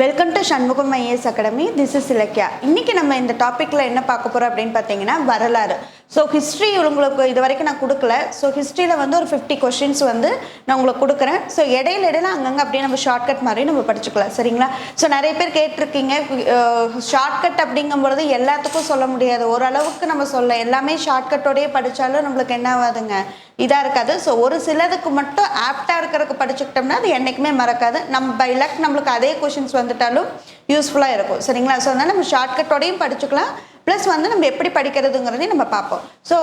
Welcome to Shanmugam IAS academy this is Ilakkiya இன்னைக்கு நம்ம இந்த டாப்பிக்கில் என்ன பார்க்க போகிறோம் அப்படின்னு பார்த்தீங்கன்னா வரலாறு. ஸோ ஹிஸ்ட்ரி உங்களுக்கு இது வரைக்கும் நான் கொடுக்கல. ஸோ ஹிஸ்ட்ரியில் வந்து ஒரு ஃபிஃப்டி கொஷின்ஸ் வந்து நான் உங்களுக்கு கொடுக்குறேன். ஸோ இடையில இடையில அங்கங்கே அப்படியே நம்ம ஷார்ட்கட் மாதிரி நம்ம படிச்சுக்கலாம். சரிங்களா? ஸோ நிறைய பேர் கேட்டிருக்கீங்க. ஷார்ட்கட் அப்படிங்கும்பொழுது எல்லாத்துக்கும் சொல்ல முடியாது. ஓரளவுக்கு நம்ம சொல்ல எல்லாமே ஷார்ட்கட்டோடையே படித்தாலும் நம்மளுக்கு என்ன ஆகாதுங்க? இதாக இருக்காது. ஸோ ஒரு சிலதுக்கு மட்டும் ஆப்டாக இருக்கிறதுக்கு படிச்சுக்கிட்டோம்னா அது என்றைக்குமே மறக்காது. நம்ம பை லக் நம்மளுக்கு அதே கொஷின்ஸ் வந்துட்டாலும் யூஸ்ஃபுல்லாக இருக்கும். சரிங்களா? ஸோ அதனால் நம்ம ஷார்ட்கட்டோடையும் படிச்சுக்கலாம். ப்ளஸ் வந்து நம்ம எப்படி படிக்கிறதுங்கிறதையும் நம்ம பார்ப்போம். ஸோ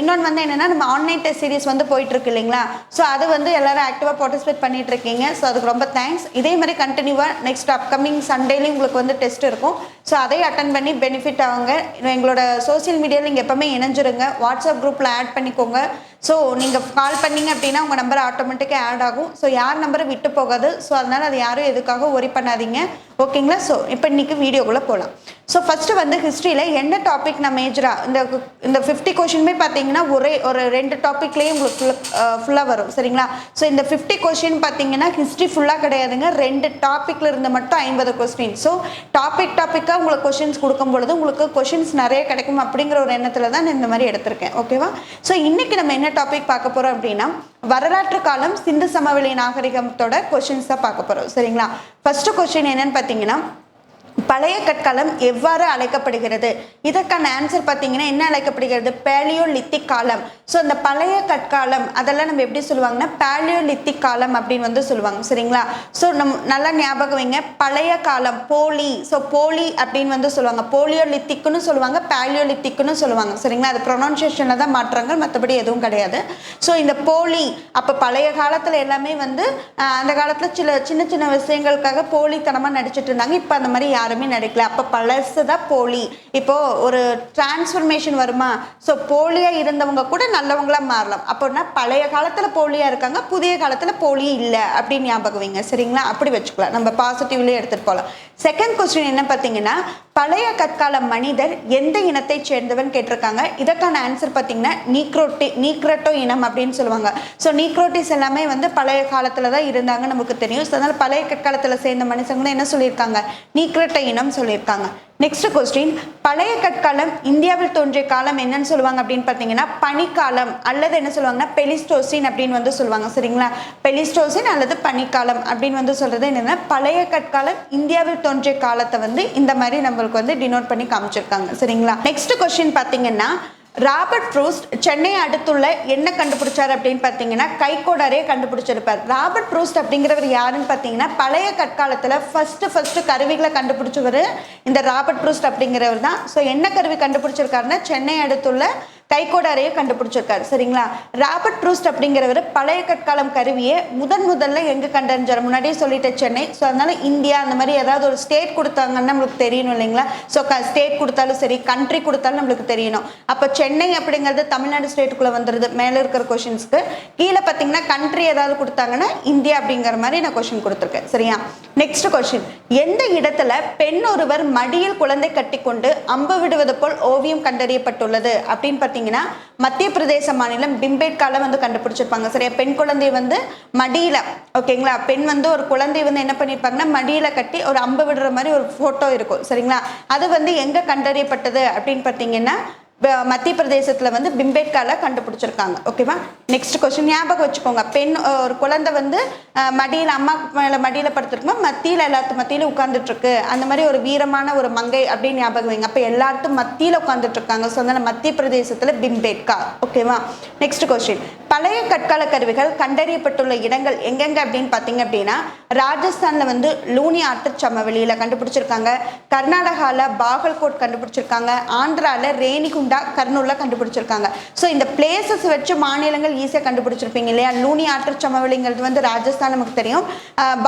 இன்னொன்று வந்து என்னென்னா நம்ம ஆன்லைன் டெஸ்ட் சீரிஸ் வந்து போயிட்டுருக்கு இல்லைங்களா? ஸோ அது வந்து எல்லாரும் ஆக்டிவாக பார்ட்டிசிபேட் பண்ணிகிட்டு இருக்கீங்க ஸோ அதுக்கு ரொம்ப தேங்க்ஸ் இதே மாதிரி கண்டினியூவாக நெக்ஸ்ட் அப்கமிங் சண்டேலையும் உங்களுக்கு வந்து டெஸ்ட் இருக்கும். ஸோ அதையும் அட்டன் பண்ணி பெனிஃபிட் ஆகுங்க. எங்களோட சோஷியல் மீடியாவில் நீங்கள் எப்போவுமே இணைஞ்சிருங்க. வாட்ஸ்அப் குரூப்பில் ஆட் பண்ணிக்கோங்க. ஸோ நீங்கள் கால் பண்ணீங்க அப்படின்னா உங்கள் நம்பர் ஆட்டோமேட்டிக்காக ஆட் ஆகும். ஸோ யார் நம்பரை விட்டு போகாது. ஸோ அதனால் அது யாரும் எதுக்காக ஒரி பண்ணாதீங்க. ஓகேங்களா? ஸோ இப்போ இன்றைக்கி வீடியோக்குள்ளே போகலாம் ஸோ ஃபஸ்ட்டு வந்து ஹிஸ்ட்ரியில் என்ன டாபிக் நான் மேஜராக இந்த இந்த ஃபிஃப்டி கொஷினுமே பார்த்தீங்கன்னா ஒரே ஒரு ரெண்டு டாப்பிக்லேயே உங்களுக்கு ஃபுல்லாக ஃபுல்லாக வரும். சரிங்களா? ஸோ இந்த ஃபிஃப்டி கொஷின் பார்த்தீங்கன்னா ஹிஸ்ட்ரி ஃபுல்லாக கிடையாதுங்க. ரெண்டு டாப்பிக்கில் இருந்து மட்டும் ஐம்பது கொஸ்டின் ஸோ டாபிக் டாப்பிக்காக உங்களுக்கு கொஷின்ஸ் கொடுக்கும் பொழுது உங்களுக்கு கொஷின்ஸ் நிறைய கிடைக்கும் அப்படிங்கிற ஒரு எண்ணத்தில் தான் நான் இந்த மாதிரி எடுத்திருக்கேன். ஓகேவா ஸோ இன்றைக்கி நம்ம என்ன டாபிக் பார்க்க போகிறோம் அப்படின்னா வரலாற்று காலம் சிந்து சமவெளி நாகரிகத்தோட கொஷின்ஸ் தான் பார்க்க போகிறோம் சரிங்களா? ஃபஸ்ட்டு கொஷின் என்னென்னு பார்த்தீங்கன்னா பழைய கற்காலம் எவ்வாறு அழைக்கப்படுகிறது? இதற்கான ஆன்சர் பார்த்தீங்கன்னா என்ன அழைக்கப்படுகிறது? பேலியோலித்திக் காலம் ஸோ இந்த பழைய கற்காலம் அதெல்லாம் நம்ம எப்படி சொல்லுவாங்கன்னா பேலியோலித்திக் காலம் அப்படின்னு வந்து சொல்லுவாங்க சரிங்களா? ஸோ நம் நல்லா ஞாபகம் வைங்க. பழைய காலம் போலி. ஸோ போலி அப்படின்னு வந்து சொல்லுவாங்க. போலியோலித்திக்னு சொல்லுவாங்க பேலியோலித்திக்னு சொல்லுவாங்க சரிங்களா? அது ப்ரொனவுன்சியேஷனில் தான் மாற்றங்கள் மற்றபடி எதுவும் கிடையாது. ஸோ இந்த போலி அப்போ பழைய காலத்தில் எல்லாமே வந்து அந்த காலத்தில் சில சின்ன சின்ன விஷயங்களுக்காக போலித்தனமாக நடிச்சிட்டு இருந்தாங்க. இப்போ அந்த மாதிரி யாருமே நடிக்கல. அப்போ பழசு தான் போலி. இப்போ ஒரு டிரான்ஸ்ஃபர்மேஷன் வருமா? ஸோ போலியாக இருந்தவங்க கூட நல்லவங்களா மாறலாம். அப்போனா பழைய காலத்தில் போலியாக இருக்காங்க புதிய காலத்தில் போலி இல்லை அப்படின்னு ஞாபகம் வைங்க. சரிங்களா? அப்படி வச்சுக்கலாம். நம்ம பாசிட்டிவ்லேயே எடுத்துகிட்டு போகலாம் செகண்ட் கொஸ்டின் என்ன பார்த்தீங்கன்னா பழைய கற்கால மனிதர் எந்த இனத்தை சேர்ந்தவன் கேட்டிருக்காங்க. இதற்கான ஆன்சர் பார்த்தீங்கன்னா நீக்ரோட்டி நீக்ரட்டோ இனம் அப்படின்னு சொல்லுவாங்க. ஸோ நீக்ரோட்டிஸ் எல்லாமே வந்து பழைய காலத்தில் தான் இருந்தாங்க நமக்கு தெரியும். ஸோ அதனால் பழைய கற்காலத்தில் சேர்ந்த மனுஷங்களும் என்ன சொல்லியிருக்காங்க? நீக்ரட்ட இனம் சொல்லியிருக்காங்க. நெக்ஸ்ட் கொஸ்டின் பழைய கற்காலம் இந்தியாவில் தோன்றிய காலம் என்னன்னு சொல்லுவாங்க அப்படின்னு பார்த்தீங்கன்னா பனிக்காலம் அல்லது என்ன சொல்லுவாங்கன்னா பெலிஸ்டோசின் அப்படின்னு வந்து சொல்லுவாங்க. சரிங்களா? பெலிஸ்டோசின் அல்லது பனிக்காலம் அப்படின்னு வந்து சொல்றது என்னன்னா பழைய கற்காலம் இந்தியாவில் தோன்றிய காலத்தை வந்து இந்த மாதிரி நம்மளுக்கு வந்து டினோட் பண்ணி காமிச்சிருக்காங்க. சரிங்களா? நெக்ஸ்ட் கொஸ்டின் பார்த்தீங்கன்னா ராபர்ட் ப்ரூஸ்ட் சென்னை அடுத்துள்ள என்ன கண்டுபிடிச்சார் அப்படின்னு பார்த்தீங்கன்னா கைகோடாரே கண்டுபிடிச்சிருப்பார். ராபர்ட் ப்ரூஸ்ட் அப்படிங்கிறவர் யாருன்னு பார்த்தீங்கன்னா பழைய கற்காலத்தில் ஃபஸ்ட்டு ஃபஸ்ட்டு கருவிகளை கண்டுபிடிச்சவர் இந்த ராபர்ட் ப்ரூஸ்ட் அப்படிங்கிறவர் தான். ஸோ என்ன கருவி கண்டுபிடிச்சிருக்காருன்னா சென்னை அடுத்துள்ள கைகோடாரையை கண்டுபிடிச்சிருக்காரு சரிங்களா? ராபர்ட் ப்ரூஸ்ட் அப்படிங்கிறவர் பழைய கற்காலம் கருவியை முதன் முதல்ல எங்கே கண்டறிஞ்சார் முன்னாடியே சொல்லிட்ட சென்னை. ஸோ அதனால இந்தியா அந்த மாதிரி ஏதாவது ஒரு ஸ்டேட் கொடுத்தாங்கன்னா நம்மளுக்கு தெரியணும் இல்லைங்களா? ஸோ ஸ்டேட் கொடுத்தாலும் சரி கண்ட்ரி கொடுத்தாலும் நம்மளுக்கு தெரியணும். அப்போ சென்னை அப்படிங்கிறது தமிழ்நாடு ஸ்டேட்டுக்குள்ளே வந்துடுது மேலே இருக்கிற கொஷின்ஸ்க்கு கீழே பார்த்தீங்கன்னா கண்ட்ரி ஏதாவது கொடுத்தாங்கன்னா இந்தியா அப்படிங்கிற மாதிரி நான் கொஷின் கொடுத்துருக்கேன். சரியா? நெக்ஸ்ட் கொஷின் எந்த இடத்துல பெண் ஒருவர் மடியில் குழந்தை கட்டிக்கொண்டு அம்பு விடுவது போல் ஓவியம் கண்டறியப்பட்டுள்ளது? அப்படின்னு பார்த்தீங்கன்னா மத்திய பிரதேச மாநிலம் பிம்பேட்கால வந்து கண்டுபிடிச்சிருப்பாங்க. சரியா? பெண் குழந்தை வந்து மடியில ஓகேங்களா? பெண் வந்து ஒரு குழந்தை வந்து என்ன பண்ணியிருப்பாங்கன்னா மடியில கட்டி ஒரு அம்பு விடுற மாதிரி ஒரு ஃபோட்டோ இருக்கும். சரிங்களா? அது வந்து எங்க கண்டறியப்பட்டது அப்படின்னு பார்த்தீங்கன்னா மத்திய பிரதேசத்தில் வந்து பிம்பேட்கால கண்டுபிடிச்சிருக்காங்க. ஓகேவா நெக்ஸ்ட் கொஸ்டின் ஞாபகம் வச்சுக்கோங்க. பெண் ஒரு குழந்தை வந்து மடியில் அம்மா மேலே மடியில் படுத்துருக்கும்போது மத்தியில் எல்லாத்து மத்தியிலும் உட்காந்துட்ருக்கு அந்த மாதிரி ஒரு வீரமான ஒரு மங்கை அப்படின்னு ஞாபகம் வைங்க. அப்போ எல்லாத்தும் மத்தியில் உட்காந்துட்ருக்காங்க ஸோ அதனால மத்திய பிரதேசத்தில் பிம்பேட்கா ஓகேவா நெக்ஸ்ட் கொஸ்டின் பழைய கற்கால கருவிகள் கண்டறியப்பட்டுள்ள இடங்கள் எங்கெங்க அப்படின்னு பார்த்தீங்க அப்படின்னா ராஜஸ்தானில் வந்து லூனி ஆற்று சமவெளியில் கண்டுபிடிச்சிருக்காங்க. கர்நாடகாவில் பாகல்கோட் கண்டுபிடிச்சிருக்காங்க. ஆந்திராவில் ரேணிகுண்ட் கர்னூலில் கண்டுபிடிச்சிருக்காங்க. ஸோ இந்த பிளேசஸ் வச்சு மாநிலங்கள் ஈஸியாக கண்டுபிடிச்சிருப்பீங்க இல்லையா? லூனி ஆற்று சமவெளிங்கிறது வந்து ராஜஸ்தான் நமக்கு தெரியும். ஆஹ்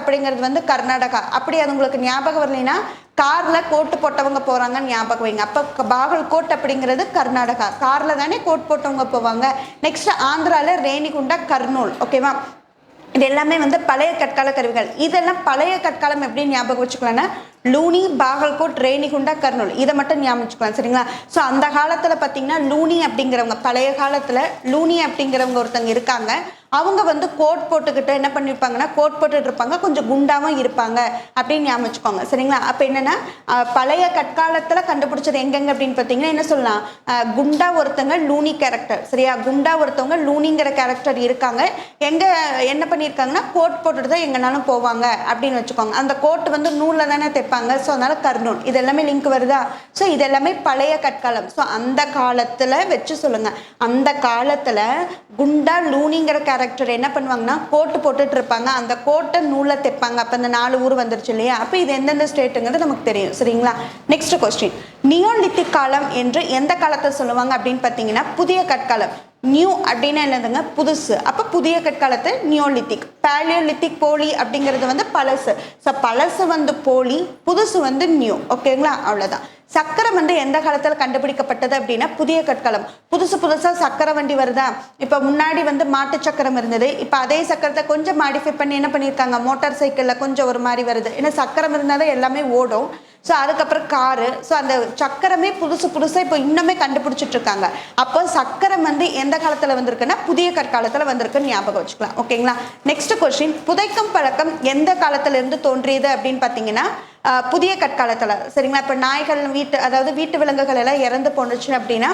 அப்படிங்கிறது வந்து கர்நாடகா. அப்படி அது உங்களுக்கு ஞாபகம் வரலைன்னா காரில் கோட்டு போட்டவங்க போகிறாங்கன்னு ஞாபகம் வைங்க. அப்போ பாகல்கோட் அப்படிங்கிறது கர்நாடகா. காரில் தானே கோட் போட்டவங்க போவாங்க. நெக்ஸ்ட் ஆந்திராவில் ரேணிகுண்டா கர்னூல். ஓகேவா இது எல்லாமே வந்து பழைய கற்கால கருவிகள். இதெல்லாம் பழைய கற்காலம் எப்படி ஞாபகம் வச்சுக்கலாம்னா லூனி பாகல்கோட் ரேணிகுண்டா கர்னூல். இதை மட்டும் ஞாபகம் வச்சுக்கலாம் சரிங்களா? ஸோ அந்த காலத்தில் பார்த்தீங்கன்னா லூனி அப்படிங்கிறவங்க பழைய காலத்தில் லூனி அப்படிங்கிறவங்க ஒருத்தங்க இருக்காங்க. அவங்க வந்து கோட் போட்டுக்கிட்டு என்ன பண்ணியிருப்பாங்கன்னா கோட் போட்டுட்டு இருப்பாங்க. கொஞ்சம் குண்டாவும் இருப்பாங்க அப்படின்னு ஞாபகம் வச்சுக்கோங்க சரிங்களா? அப்போ என்னன்னா பழைய கற்காலத்தில் கண்டுபிடிச்சது எங்கெங்க அப்படின்னு பார்த்தீங்கன்னா என்ன சொல்லலாம்? குண்டா ஒருத்தங்க லூனி கேரக்டர் சரியா? குண்டா ஒருத்தவங்க லூனிங்கிற கேரக்டர் இருக்காங்க. எங்க என்ன பண்ணியிருக்காங்கன்னா கோட் போட்டுட்டு தான் எங்கனாலும் போவாங்க அப்படின்னு வச்சுக்கோங்க. அந்த கோட் வந்து நூலில் தானே தைப்பாங்க ஸோ அதனால் கர்ணூன் இது எல்லாமே லிங்க் வருதா? ஸோ இது எல்லாமே பழைய கற்காலம். ஸோ அந்த காலத்தில் வச்சு சொல்லுங்கள் அந்த காலத்தில் குண்டா லூனிங்கிற கேரக்டர் என்ன பண்ணுவாங்கன்னா கோட்டு போட்டுட்டு இருப்பாங்க. அந்த கோட்டை நூலை தைப்பாங்க. அப்போ இந்த நாலு ஊர் வந்துருச்சு இல்லையா? அப்போ இது எந்தெந்த ஸ்டேட்டுங்கிறது நமக்கு தெரியும். சரிங்களா? நெக்ஸ்ட் கொஸ்டின் நியோலித்திக் காலம் என்று எந்த காலத்தை சொல்லுவாங்க அப்படின்னு பார்த்தீங்கன்னா புதிய கற்காலம். நியூ அப்படின்னா என்னதுங்க? புதுசு. அப்போ புதிய கற்காலத்தை நியோலித்திக் பேலியோலித்திக் போலி அப்படிங்கிறது வந்து பழசு. ஸோ பழசு வந்து போலி புதுசு வந்து நியூ ஓகேங்களா அவ்வளோதான் சக்கரம் வந்து எந்த காலத்தில் கண்டுபிடிக்கப்பட்டது அப்படின்னா புதிய கற்காலம் புதுசு புதுசாக சக்கர வண்டி வருதா? இப்போ முன்னாடி வந்து மாட்டு சக்கரம் இருந்தது. இப்போ அதே சக்கரத்தை கொஞ்சம் மாடிஃபை பண்ணி என்ன பண்ணியிருக்காங்க மோட்டார் சைக்கிளில் கொஞ்சம் ஒரு மாதிரி வருது. ஏன்னா சக்கரம் இருந்தால் தான் எல்லாமே ஓடும். ஸோ அதுக்கப்புறம் காரு. ஸோ அந்த சக்கரமே புதுசு புதுசாக இப்போ இன்னுமே கண்டுபிடிச்சிட்டு இருக்காங்க. அப்போ சக்கரம் வந்து எந்த காலத்தில் வந்திருக்குன்னா புதிய கற்காலத்தில் வந்திருக்குன்னு ஞாபகம் வச்சுக்கலாம். ஓகேங்களா நெக்ஸ்ட் கொஸ்டின் புதைக்கும் பழக்கம் எந்த காலத்திலிருந்து தோன்றியது அப்படின்னு பார்த்தீங்கன்னா புதிய கற்காலத்தில். சரிங்களா? இப்போ நாய்கள் வீட்டு அதாவது வீட்டு விலங்குகள் எல்லாம் இறந்து போணுச்சு அப்படின்னா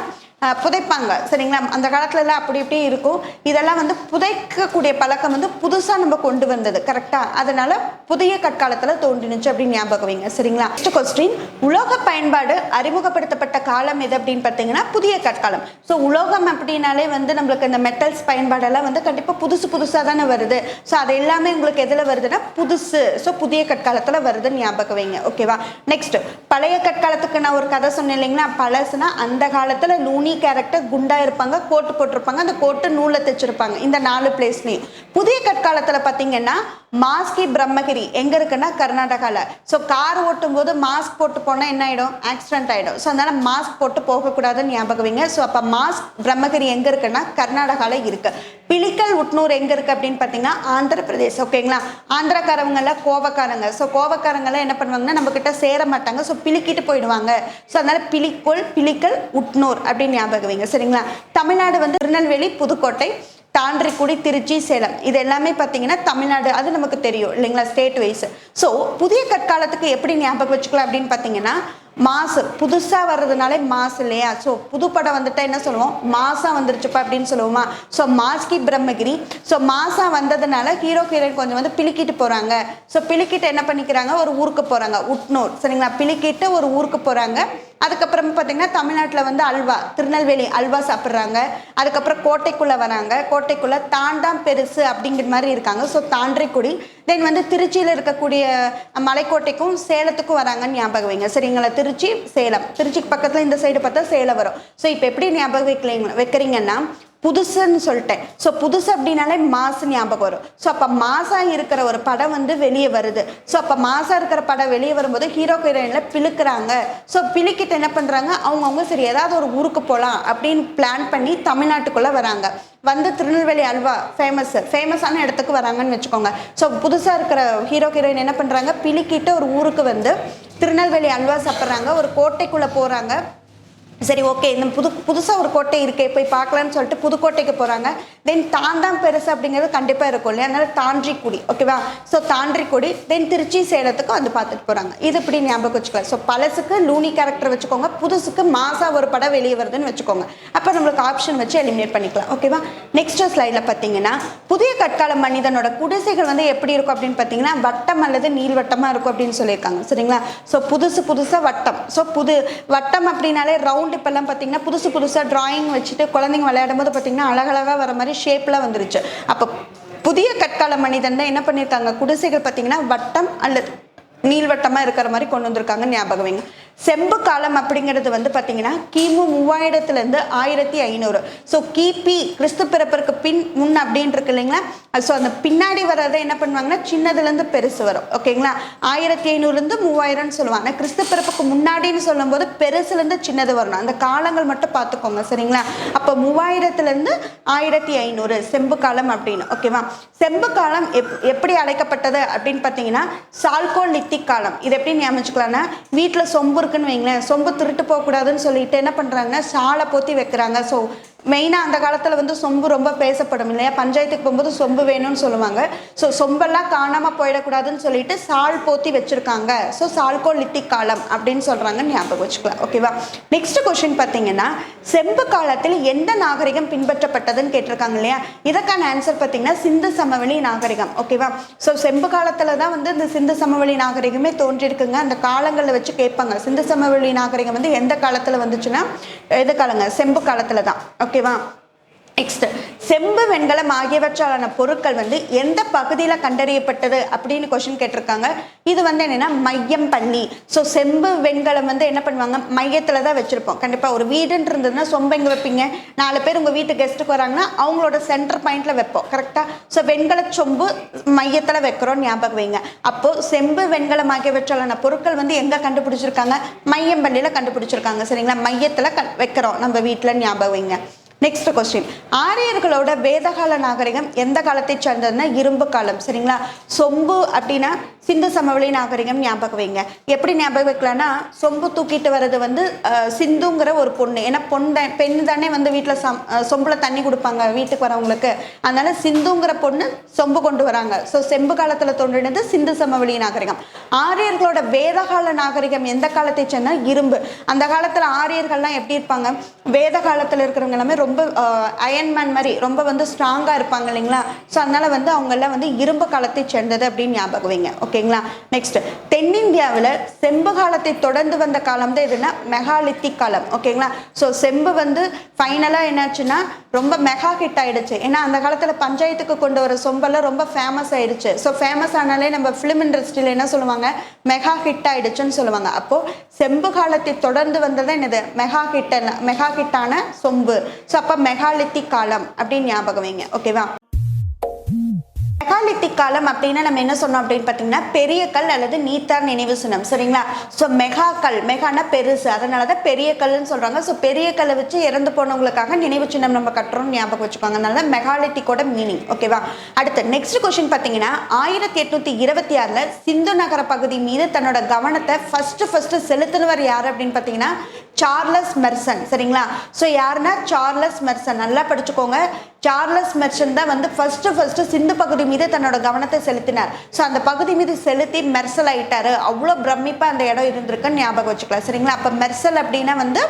புதைப்பாங்க. சரிங்களா? அந்த காலத்துலலாம் அப்படி இப்படி இருக்கும். இதெல்லாம் வந்து புதைக்கக்கூடிய பழக்கம் வந்து புதுசாக நம்ம கொண்டு வந்தது. கரெக்டாக அதனால புதிய கற்காலத்தில் தோன்றினுச்சு அப்படின்னு ஞாபகம் வைங்க. சரிங்களா? நெக்ஸ்ட் கொஸ்டின் உலோக பயன்பாடு அறிமுகப்படுத்தப்பட்ட காலம் எது அப்படின்னு பார்த்தீங்கன்னா புதிய கற்காலம். ஸோ உலோகம் அப்படின்னாலே வந்து நம்மளுக்கு இந்த மெட்டல்ஸ் பயன்பாடெல்லாம் வந்து கண்டிப்பாக புதுசு புதுசாக தானே வருது. ஸோ அது எல்லாமே உங்களுக்கு எதில் வருதுன்னா புதுசு. ஸோ புதிய கற்காலத்தில் வருதுன்னு ஞாபகம் வைங்க. ஓகேவா நெக்ஸ்ட் பழைய கற்காலத்துக்கு நான் ஒரு கதை சொன்னேன் இல்லைங்களா? பழசுனா அந்த காலத்தில் லூனி கேரக்டர் குண்டா இருப்பாங்க கோட்டு போட்டிருப்பாங்க அந்த கோட்டு நூலை தைச்சிருப்பாங்க. இந்த நாலு பிளேஸ்லையும் புதிய கற்காலத்தில் பார்த்தீங்கன்னா மாஸ்கி பிரம்மகிரி எங்க இருக்குன்னா கர்நாடகால. ஸோ கார் ஓட்டும் போது மாஸ்க் போட்டு போனால் என்ன ஆயிடும்? ஆக்சிடென்ட் ஆயிடும். ஸோ அதனால மாஸ்க் போட்டு போகக்கூடாதுன்னு ஞாபகம் வைங்க. ஸோ அப்போ மாஸ்க் பிரம்மகிரி எங்க இருக்குன்னா கர்நாடகால இருக்கு. பிலிக்கல் உட்னூர் எங்க இருக்கு அப்படின்னு பார்த்தீங்கன்னா ஆந்திர பிரதேஷ் ஓகேங்களா ஆந்திரக்காரவங்கள கோவக்காரங்க. ஸோ கோவக்காரங்கெல்லாம் என்ன பண்ணுவாங்கன்னா நம்ம கிட்ட சேர மாட்டாங்க. ஸோ பிலிக்கிட்டு போயிடுவாங்க. ஸோ அதனால பிலிக்குள் பிலிக்கல் உட்னூர் அப்படின்னு ஞாபகம் வைங்க. சரிங்களா? தமிழ்நாடு வந்து திருநெல்வேலி புதுக்கோட்டை தாண்டிக்குடி திருச்சி சேலம். இது எல்லாமே பார்த்தீங்கன்னா தமிழ்நாடு. அது நமக்கு தெரியும் இல்லைங்களா? ஸ்டேட் வைஸ் ஸோ புதிய கற்காலத்துக்கு எப்படி ஞாபகம் வச்சுக்கலாம் அப்படின்னு பார்த்தீங்கன்னா மாசு புதுசாக வர்றதுனாலே மாசு இல்லையா? ஸோ புது படம் வந்துட்டா என்ன சொல்லுவோம்? மாசா வந்துருச்சுப்பா அப்படின்னு சொல்லுவோமா? ஸோ மாஸ்கி பிரம்மகிரி. ஸோ மாசா வந்ததுனால ஹீரோ ஹீரோயின் கொஞ்சம் வந்து பிலிக்கிட்டு போகிறாங்க ஸோ பிலிக்கிட்டு என்ன பண்ணிக்கிறாங்க? ஒரு ஊருக்கு போகிறாங்க உட்னூர். சரிங்களா? பிலிக்கிட்டு ஒரு ஊருக்கு போகிறாங்க அதுக்கப்புறம் பார்த்தீங்கன்னா தமிழ்நாட்டில் வந்து அல்வா திருநெல்வேலி அல்வா சாப்பிட்றாங்க. அதுக்கப்புறம் கோட்டைக்குள்ளே வராங்க. கோட்டைக்குள்ளே தாண்டாம் பெருசு அப்படிங்கிற மாதிரி இருக்காங்க. ஸோ தாண்டிக்குடி தென் வந்து திருச்சியில் இருக்கக்கூடிய மலைக்கோட்டைக்கும் சேலத்துக்கும் வராங்கன்னு ஞாபகம் வைங்க. சரிங்களா? திருச்சி சேலம். திருச்சிக்கு பக்கத்தில் இந்த சைடு பார்த்தா சேலம் வரும். ஸோ இப்போ எப்படி ஞாபகம் வைக்கலைங்க வைக்கிறீங்கன்னா புதுசுன்னு சொல்லிட்டேன். ஸோ புதுசு அப்படின்னாலே மாசு ஞாபகம் வரும். ஸோ அப்போ மாசா இருக்கிற ஒரு படம் வந்து வெளியே வருது. ஸோ அப்போ மாசா இருக்கிற படம் வெளியே வரும்போது ஹீரோ ஹீரோயினில் பிழுக்கிறாங்க ஸோ பிழுக்கிட்டு என்ன பண்ணுறாங்க அவங்கவுங்க சரி ஏதாவது ஒரு ஊருக்கு போகலாம் அப்படின்னு பிளான் பண்ணி தமிழ்நாட்டுக்குள்ளே வராங்க. வந்து திருநெல்வேலி அல்வா ஃபேமஸ் ஃபேமஸான இடத்துக்கு வராங்கன்னு வச்சுக்கோங்க. ஸோ புதுசாக இருக்கிற ஹீரோ ஹீரோயின் என்ன பண்ணுறாங்க பிழுக்கிட்டு ஒரு ஊருக்கு வந்து திருநெல்வேலி அல்வா சாப்பிட்றாங்க. ஒரு கோட்டைக்குள்ளே போகிறாங்க சரி ஓகே இந்த புது புதுசாக ஒரு கோட்டை இருக்கே போய் பார்க்கலான்னு சொல்லிட்டு புதுக்கோட்டைக்கு போகிறாங்க தென் தாண்டாம் பெருசு அப்படிங்கிறது கண்டிப்பாக இருக்கும் இல்லையா? அதனால தாண்டிக்குடி ஓகேவா ஸோ தாண்டிக்குடி தென் திருச்சி சேலத்துக்கு வந்து பார்த்துட்டு போகிறாங்க இது இப்படி ஞாபகம் வச்சுக்கலாம் ஸோ பழசுக்கு லூனி கேரக்டர் வச்சுக்கோங்க. புதுசுக்கு மாசா ஒரு படம் வெளியே வருதுன்னு வச்சுக்கோங்க. அப்போ நம்மளுக்கு ஆப்ஷன் வச்சு எலிமினேட் பண்ணிக்கலாம் ஓகேவா நெக்ஸ்ட் ஸ்லைடில் பார்த்தீங்கன்னா புதிய கற்கால மனிதனோட குடிசைகள் வந்து எப்படி இருக்கும் அப்படின்னு பார்த்தீங்கன்னா வட்டம் அல்லது நீள்வட்டமாக இருக்கும் அப்படின்னு சொல்லியிருக்காங்க. சரிங்களா? ஸோ புதுசு புதுசாக வட்டம். ஸோ புது வட்டம் அப்படின்னாலே ரவுண்ட் இப்போல்லாம் பார்த்தீங்கன்னா புதுசு புதுசாக ட்ராயிங் வச்சுட்டு குழந்தைங்க விளையாடும் போது பார்த்தீங்கன்னா அழகழகாக வர மாதிரி ஷேப்பில் வந்துருச்சு. அப்போ புதிய கற்கால மனிதன் தான் என்ன பண்ணியிருக்காங்க குடிசைகள் பார்த்தீங்கன்னா வட்டம் அல்லது நீள்வட்டமாக இருக்கிற மாதிரி கொண்டு வந்திருக்காங்க ஞாபகம் வைங்க. செம்பு காலம் அப்படிங்கிறது வந்து பார்த்தீங்கன்னா கிமு மூவாயிரத்துலேருந்து ஆயிரத்தி ஐநூறு. ஸோ கிபி கிறிஸ்து பிறப்பிற்கு பின் முன் அப்படின்னு இருக்கு இல்லைங்களா? ஸோ அந்த பின்னாடி வர்றதை என்ன பண்ணுவாங்கன்னா சின்னதுலேருந்து பெருசு வரும். ஓகேங்களா ஆயிரத்தி ஐநூறுலேருந்து மூவாயிரம்னு சொல்லுவாங்க. கிறிஸ்து பிறப்புக்கு முன்னாடின்னு சொல்லும்போது பெருசுலேருந்து சின்னது வரணும். அந்த காலங்கள் மட்டும் பார்த்துக்கோங்க சரிங்களா? அப்போ மூவாயிரத்துலேருந்து ஆயிரத்தி ஐநூறு செம்பு காலம் அப்படின்னு. ஓகேவா செம்பு காலம் எப் எப்படி அழைக்கப்பட்டது அப்படின்னு பார்த்தீங்கன்னா சால்கோலித்திக் காலம். இது எப்படி நியமிச்சுக்கலாம்னா வீட்டில் சொம்பு இருக்குன்னு வைங்களேன். சொம்பு திருட்டு போகக்கூடாதுன்னு சொல்லிட்டு என்ன பண்ணுறாங்கன்னா சாலை போற்றி வைக்கிறாங்க. ஸோ மெயினாக அந்த காலத்தில் வந்து சொம்பு ரொம்ப பேசப்படும் இல்லையா? பஞ்சாயத்துக்கு போகும்போது சொம்பு வேணும்னு சொல்லுவாங்க. ஸோ சொம்பெல்லாம் காணாமல் போயிடக்கூடாதுன்னு சொல்லிட்டு சால் போத்தி வச்சுருக்காங்க. ஸோ சால்கோ லித்திக் காலம் அப்படின்னு சொல்கிறாங்க ஞாபகம் வச்சுக்கலாம். ஓகேவா நெக்ஸ்ட் கொஷின் பார்த்தீங்கன்னா செம்பு காலத்தில் எந்த நாகரிகம் பின்பற்றப்பட்டதுன்னு கேட்டிருக்காங்க இல்லையா? இதற்கான ஆன்சர் பார்த்தீங்கன்னா சிந்து சமவெளி நாகரிகம். ஓகேவா ஸோ செம்பு காலத்தில் தான் வந்து இந்த சிந்து சமவெளி நாகரிகமே தோன்றியிருக்குங்க. அந்த காலங்களில் வச்சு கேட்பாங்க. சிந்து சமவெளி நாகரிகம் வந்து எந்த காலத்தில் வந்துச்சுன்னா எது காலங்க செம்பு காலத்தில் தான். ஓகேவா நெக்ஸ்ட் செம்பு வெண்கலம் ஆகியவற்றாலான பொருட்கள் வந்து எந்த பகுதியில் கண்டறியப்பட்டது அப்படின்னு கொஸ்டின் கேட்டிருக்காங்க. இது வந்து என்னென்னா மையம் பண்ணி ஸோ செம்பு வெண்கலம் வந்து என்ன பண்ணுவாங்க? மையத்தில் தான் வச்சுருப்போம். கண்டிப்பாக ஒரு வீடுன்னு இருந்ததுன்னா சொம்பு எங்கே வைப்பீங்க? நாலு பேர் உங்கள் வீட்டு கெஸ்ட்டுக்கு வராங்கன்னா அவங்களோட சென்டர் பாயிண்ட்டில் வைப்போம். கரெக்டாக ஸோ வெண்கல சொம்பு மையத்தில் வைக்கிறோம் ஞாபகம் வைங்க. அப்போது செம்பு வெண்கலம் ஆகியவற்றாலான பொருட்கள் வந்து எங்கே கண்டுபிடிச்சிருக்காங்க? மையம் பண்ணியில் கண்டுபிடிச்சிருக்காங்க. சரிங்களா? மையத்தில் க வைக்கிறோம் நம்ம வீட்டில் ஞாபகம் வைங்க. நெக்ஸ்ட் கொஸ்டின் ஆரியர்களோட வேதகால நாகரிகம் எந்த காலத்தை சார்ந்ததுன்னா இரும்பு காலம் சரிங்களா? சொம்பு அப்படின்னா சிந்து சமவெளி நாகரிகம் ஞாபகம் வைங்க. எப்படி ஞாபகம் வைக்கலாம்னா சொம்பு தூக்கிட்டு வர்றது வந்து சிந்துங்கிற ஒரு பொண்ணு. ஏன்னா பொன் தான் பெண் தானே வந்து வீட்டில் சம் சொம்பில் சொம்புல தண்ணி கொடுப்பாங்க வீட்டுக்கு வரவங்களுக்கு. அதனால சிந்துங்கிற பொண்ணு சொம்பு கொண்டு வராங்க. ஸோ செம்பு காலத்தில் தோன்றினது சிந்து சமவெளி நாகரிகம். ஆரியர்களோட வேதகால நாகரிகம் எந்த காலத்தை சேர்ந்தா இரும்பு. அந்த காலத்தில் ஆரியர்கள்லாம் எப்படி இருப்பாங்க? வேத காலத்தில் இருக்கிறவங்க எல்லாமே ரொம்ப அயன்மேன் மாதிரி ரொம்ப வந்து ஸ்ட்ராங்காக இருப்பாங்க இல்லைங்களா? ஸோ அதனால வந்து அவங்கெல்லாம் வந்து இரும்பு காலத்தை சேர்ந்தது அப்படின்னு ஞாபகம் வைங்க. ஓகேங்களா நெக்ஸ்ட் தென்னிந்தியாவில் செம்பு காலத்தை தொடர்ந்து வந்த காலம் தான் எதுனா மெகாலித்திக் காலம். ஓகேங்களா ஸோ செம்பு வந்து ஃபைனலாக என்னாச்சுன்னா ரொம்ப மெகா ஹிட் ஆயிடுச்சு. ஏன்னா அந்த காலத்தில் பஞ்சாயத்துக்கு கொண்டு வர சொம்பெல்லாம் ரொம்ப ஃபேமஸ் ஆயிடுச்சு. ஸோ ஃபேமஸ் ஆனாலே நம்ம ஃபிலிம் இண்டஸ்ட்ரியில் என்ன சொல்லுவாங்க? மெகா ஹிட் ஆயிடுச்சுன்னு சொல்லுவாங்க. அப்போ செம்பு காலத்தை தொடர்ந்து வந்தது என்னது? மெகா ஹிட் மெகா ஹிட்டான சொம்பு. ஸோ அப்போ மெகாலித்திக் காலம் அப்படின்னு ஞாபகம் வைங்க. ஓகேவா மெகாலித்திக் காலம் அப்படின்னா நம்ம என்ன சொன்னோம் அப்படின்னு பார்த்தீங்கன்னா பெரிய கல் அல்லது நீத்தார் நினைவு சின்னம். சரிங்களா? ஸோ மெகா கல் மெகானா பெருசு. அதனால தான் பெரிய கல்லுன்னு சொல்கிறாங்க ஸோ பெரிய கல்லை வச்சு இறந்து போனவங்களுக்காக நினைவு சின்னம் நம்ம கட்டுறோம் ஞாபகம் வச்சுக்கோங்க. அதனால மெகாலித்திக்கோட மீனிங் ஓகேவா அடுத்து நெக்ஸ்ட் கொஸ்டின் பார்த்தீங்கன்னா ஆயிரத்தி எட்நூற்றி இருபத்தி ஆறில் சிந்து நகர பகுதி மீது தன்னோட கவனத்தை ஃபஸ்ட்டு ஃபஸ்ட்டு செலுத்தினவர் யார் அப்படின்னு பார்த்தீங்கன்னா சார்லஸ் மெர்சன் சரிங்களா? ஸோ யாருன்னா? சார்லஸ் மெர்சன் நல்லா படிச்சுக்கோங்க. சார்லஸ் மெர்சன் தான் வந்து ஃபர்ஸ்ட் ஃபர்ஸ்ட் சிந்து பகுதி மீது தன்னோட கவனத்தை செலுத்தினார். ஸோ அந்த பகுதி மீது செலுத்தி மெர்சல் ஆயிட்டாரு. அவ்வளோ பிரமிப்பாக அந்த இடம் இருந்திருக்குன்னு ஞாபகம் வச்சுக்கலாம். சரிங்களா? அப்போ மெர்சல் அப்படின்னா வந்து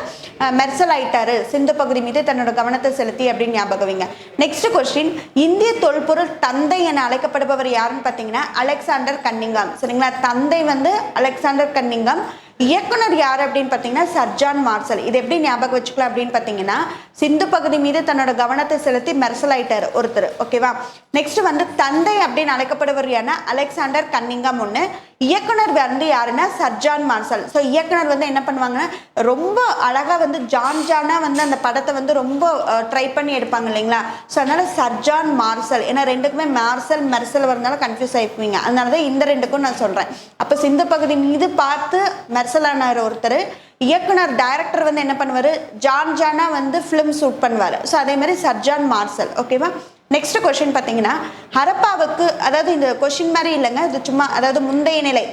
மெர்சல் ஆயிட்டாரு. சிந்து பகுதி மீது தன்னோட கவனத்தை செலுத்தி அப்படின்னு ஞாபகம் வைங்க. நெக்ஸ்ட் கொஸ்டின் இந்திய தொல்பொருள் தந்தை என அழைக்கப்படுபவர் யாருன்னு பார்த்தீங்கன்னா அலெக்சாண்டர் கன்னிங்காம். சரிங்களா? தந்தை வந்து அலெக்சாண்டர் கன்னிங்காம். இயக்குனர் யார் அப்படின்னு பார்த்தீங்கன்னா சர்ஜான் மார்சல். இது எப்படி ஞாபகம் வச்சுக்கலாம் அப்படின்னு பார்த்தீங்கன்னா சிந்து பகுதி மீது தன்னோட கவனத்தை செலுத்தி மெர்சல் ஆயிட்டார் ஒருத்தர். ஓகேவா? நெக்ஸ்ட் வந்து தந்தை அப்படின்னு அழைக்கப்படுவர் யாருன்னா அலெக்சாண்டர் கன்னிங்கம் ஒன்று இயக்குனர் வந்து யாருன்னா சர்ஜான் மார்சல் ஸோ இயக்குனர் வந்து என்ன பண்ணுவாங்கன்னா ரொம்ப அழகாக வந்து ஜான் ஜானாக வந்து அந்த படத்தை வந்து ரொம்ப ட்ரை பண்ணி எடுப்பாங்க இல்லைங்களா? ஸோ அதனால சர்ஜான் மார்சல் ஏன்னா ரெண்டுக்குமே மார்சல் மெர்சல் வரனால கன்ஃபியூஸ் ஆகிப்பீங்க அதனால தான் இந்த ரெண்டுக்கும் நான் சொல்கிறேன் அப்போ சிந்து பகுதி மீது பார்த்து மெர்சலானார் ஒருத்தர். இயக்குனர் டைரக்டர் வந்து என்ன பண்ணுவார்? ஜான் ஜானா வந்து ஃபிலிம் ஷூட் பண்ணுவார். ஸோ அதே மாதிரி சர்ஜான் மார்சல் ஓகேவா நெக்ஸ்ட் கொஷின் பார்த்தீங்கன்னா ஹரப்பாவுக்கு அதாவது இந்த கொஷின் மாதிரி இல்லைங்க இது சும்மா அதாவது முந்தைய நிலை.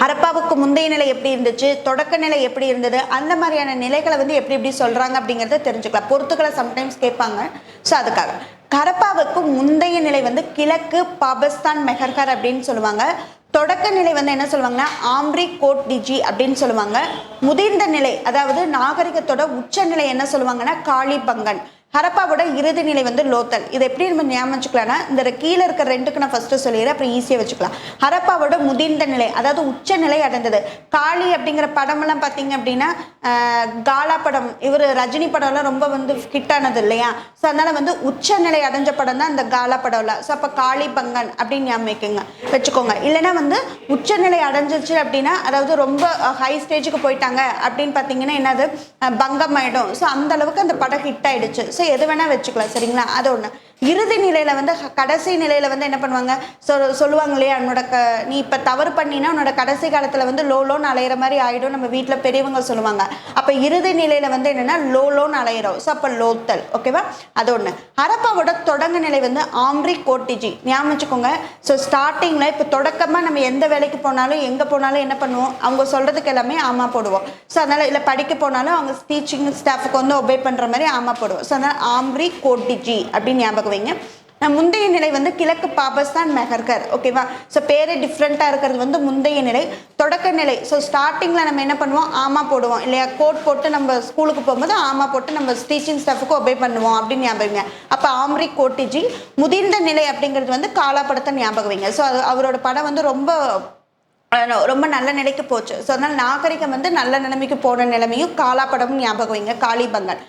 ஹரப்பாவுக்கு முந்தைய நிலை எப்படி இருந்துச்சு தொடக்க நிலை எப்படி இருந்தது அந்த மாதிரியான நிலைகளை வந்து எப்படி எப்படி சொல்கிறாங்க அப்படிங்கிறத தெரிஞ்சுக்கலாம். பொறுத்துக்களை சம்டைம்ஸ் கேட்பாங்க. ஸோ அதுக்காக. ஹரப்பாவுக்கு முந்தைய நிலை வந்து கிழக்கு பாபஸ்தான் மெஹர்கர் அப்படின்னு சொல்லுவாங்க. தொடக்க நிலை வந்து என்ன சொல்லுவாங்கன்னா ஆம்ரி கோட் டிஜி அப்படின்னு சொல்லுவாங்க. முதிர்ந்த நிலை அதாவது நாகரிகத்தோட உச்ச நிலை என்ன சொல்லுவாங்கன்னா காளிபங்கன். ஹரப்பாவோட இறுதி நிலை வந்து லோத்தல். இதை எப்படி நம்ம ஞாபகம் வச்சுக்கலாம்னா இந்த கீழே இருக்கிற ரெண்டுக்கு நான் ஃபர்ஸ்ட் சொல்லிடுறேன் அப்புறம் ஈஸியாக வச்சுக்கலாம். ஹரப்பாவோட முதிர்ந்த நிலை அதாவது உச்ச நிலை அடைந்தது. காளி அப்படிங்கிற படமெல்லாம் பார்த்தீங்க அப்படின்னா காலா படம் இவர் ரஜினி படம்லாம் ரொம்ப வந்து ஹிட் ஆனது இல்லையா? ஸோ அதனால வந்து உச்ச நிலை அடைஞ்ச படம் தான் இந்த காலா படம்ல. ஸோ அப்போ காளி பங்கன் அப்படின்னு ஞாபகம் வச்சுக்கோங்க. இல்லைன்னா வந்து உச்சநிலை அடைஞ்சிச்சு அப்படின்னா அதாவது ரொம்ப ஹை ஸ்டேஜுக்கு போயிட்டாங்க அப்படின்னு பார்த்தீங்கன்னா என்னது? பங்கம் ஆகிடும் ஸோ அந்த அளவுக்கு அந்த படம் ஹிட் ஆயிடுச்சு. ஸோ எது வேணால் வச்சுக்கலாம் சரிங்களா? அது ஒன்று இறுதி நிலையில வந்து கடைசி நிலையில வந்து என்ன பண்ணுவாங்க? சொ- சொல்லுவாங்க இல்லையா உன்னோட க நீ இப்ப தவறு பண்ணினா உன்னோட கடைசி காலத்துல வந்து லோ லோன் அலையிற மாதிரி ஆயிடும். நம்ம வீட்டில் பெரியவங்க சொல்லுவாங்க. அப்ப இறுதி நிலையில வந்து என்னன்னா லோ லோன் அலையிறோம். ஸோ அப்ப லோத்தல். ஓகேவா அது ஒண்ணு. ஹரப்பாவோட தொடங்க நிலை வந்து ஆம்ரி கோட்டிஜி. ஞாபகம் வச்சுக்கோங்க. ஸோ ஸ்டார்டிங்ல இப்போ தொடக்கமா நம்ம எந்த வேலைக்கு போனாலும் எங்க போனாலும் என்ன பண்ணுவோம்? அவங்க சொல்றதுக்கு எல்லாமே ஆமா போடுவோம். ஸோ அதனால இல்லை படிக்க போனாலும் அவங்க டீச்சிங் ஸ்டாஃபுக்கு வந்து ஒபே பண்ற மாதிரி ஆமா போடுவோம். ஸோ அதனால ஆம்ரி கோட்டிஜி அப்படின்னு ஞாபகம் வைங்க நான் முந்தைய நிலை வந்து கிழக்கு பாபஸ்தான் மெஹர்கர் ஓகேவா ஸோ பேரே டிஃப்ரெண்ட்டாக இருக்கிறது வந்து முந்தைய நிலை. தொடக்க நிலை. ஸோ ஸ்டார்டிங்கில் நம்ம என்ன பண்ணுவோம்? ஆமா போடுவோம் இல்லையா? கோட் போட்டு நம்ம ஸ்கூலுக்கு போகும்போது ஆமா போட்டு நம்ம டீச்சிங் ஸ்டாஃபுக்கு ஒபே பண்ணுவோம் அப்படின்னு ஞாபகம் வைங்க. அப்போ ஆம்ரி கோட்டிஜி முதிர்ந்த நிலை அப்படிங்கிறது வந்து காலாப்படத்தை ஞாபகம் வைங்க. ஸோ அது அவரோட படம் வந்து ரொம்ப ரொம்ப நல்ல நிலைக்கு போச்சு. ஸோ அதனால் நாகரிகம் வந்து நல்ல நிலைமைக்கு போன நிலைமையும் காலாப்படமும் ஞாபகம் வைங்க காளிபங்கன்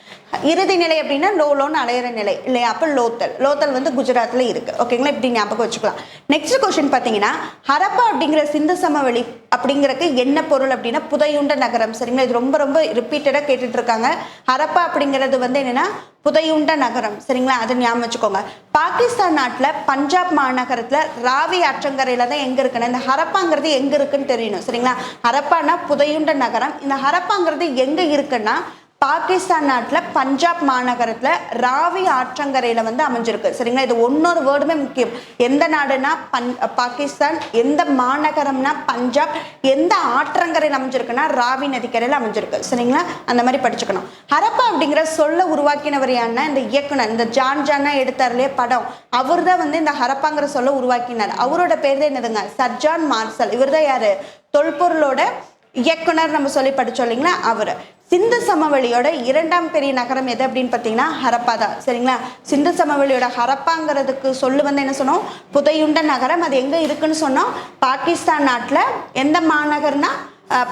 இறுதி நிலை அப்படின்னா லோ லோன் அலையிற நிலை இல்லையா? அப்போ லோத்தல். லோத்தல் வந்து குஜராத்தில் இருக்கு. ஓகேங்களா இப்படி ஞாபகம் வச்சுக்கலாம். நெக்ஸ்ட் கொஸ்டின் பார்த்தீங்கன்னா ஹரப்பா அப்படிங்கிற சிந்து சமவெளி அப்படிங்கிறக்கு என்ன பொருள் அப்படின்னா புதையுண்ட நகரம். சரிங்களா? இது ரொம்ப ரொம்ப ரிப்பீட்டடாக கேட்டுட்டு இருக்காங்க ஹரப்பா அப்படிங்கிறது வந்து என்னன்னா புதையுண்ட நகரம். சரிங்களா? அதை ஞாபகம் வச்சுக்கோங்க. பாகிஸ்தான் நாட்டில் பஞ்சாப் மாநகரத்தில் ராவி ஆற்றங்கரையில் தான் எங்கே இருக்குன்னு இந்த ஹரப்பாங்கிறது எங்கே இருக்குன்னு தெரியணும். சரிங்களா? ஹரப்பானா புதையுண்ட நகரம். இந்த ஹரப்பாங்கிறது எங்கே இருக்குன்னா பாகிஸ்தான் நாட்டில் பஞ்சாப் மாநகரத்தில் ராவி ஆற்றங்கரையில் வந்து அமைஞ்சிருக்கு. சரிங்களா? இது ஒன்னொரு வேர்டுமே முக்கியம். எந்த நாடுனா பன் பாகிஸ்தான் எந்த மாநகரம்னா பஞ்சாப் எந்த ஆற்றங்கரையில் அமைஞ்சிருக்குன்னா ராவி நதிக்கரையில் அமைஞ்சிருக்கு. சரிங்களா? அந்த மாதிரி படிச்சுக்கணும். ஹரப்பா அப்படிங்கிற சொல்ல உருவாக்கினவர் யாருன்னா இந்த இயக்குனர் இந்த ஜான் ஜானா எடுத்தார்லயே படம். அவர் தான் வந்து இந்த ஹரப்பாங்கிற சொல்ல உருவாக்கினார். அவரோட பேர் தான் என்னதுங்க? Sir John Marshall. இவர் தான் யார்? தொல்பொருளோட இயக்குனர் நம்ம சொல்லி படிச்சோம் இல்லைங்களா? அவர். சிந்து சமவெளியோட இரண்டாம் பெரிய நகரம் எது அப்படின்னு பார்த்தீங்கன்னா ஹரப்பா தான் சரிங்களா? சிந்து சமவெளியோட ஹரப்பாங்கிறதுக்கு சொல்லு வந்து என்ன சொன்னோம்? புதையுண்ட நகரம். அது எங்கே இருக்குன்னு சொன்னோம்? பாகிஸ்தான் நாட்டில். எந்த மாநகர்னா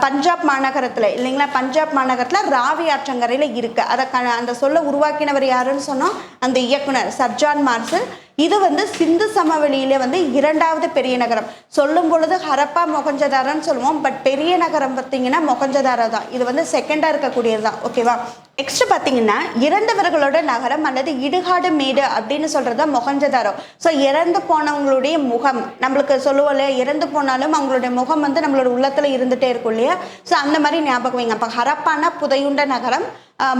பஞ்சாப் மாநகரத்தில். இல்லைங்களா? பஞ்சாப் மாநகரத்தில் ராவி ஆற்றங்கரையில் இருக்குது அதை க அந்த சொல்ல உருவாக்கினவர் யாருன்னு சொன்னோம்? அந்த இயக்குனர் சர்ஜான் மார்சல். இது வந்து சிந்து சமவெளியில வந்து இரண்டாவது பெரிய நகரம். சொல்லும் பொழுது ஹரப்பா மொகஞ்சதாரன்னு சொல்லுவோம். பட் பெரிய நகரம் பார்த்தீங்கன்னா மொகஞ்சதாரா தான். இது வந்து செகண்டாக இருக்கக்கூடியது தான். ஓகேவா நெக்ஸ்ட் பார்த்தீங்கன்னா இறந்தவர்களோட நகரம் அல்லது இடுகாடு மேடு அப்படின்னு சொல்கிறது தான் மொகஞ்சதாரோ. ஸோ இறந்து போனவங்களுடைய முகம். நம்மளுக்கு சொல்லுவோம் இல்லையா? இறந்து போனாலும் அவங்களுடைய முகம் வந்து நம்மளோட உள்ளத்தில் இருந்துகிட்டே இருக்கும் இல்லையா? ஸோ அந்த மாதிரி ஞாபகம் வைங்க. அப்போ ஹரப்பானா புதையுண்ட நகரம்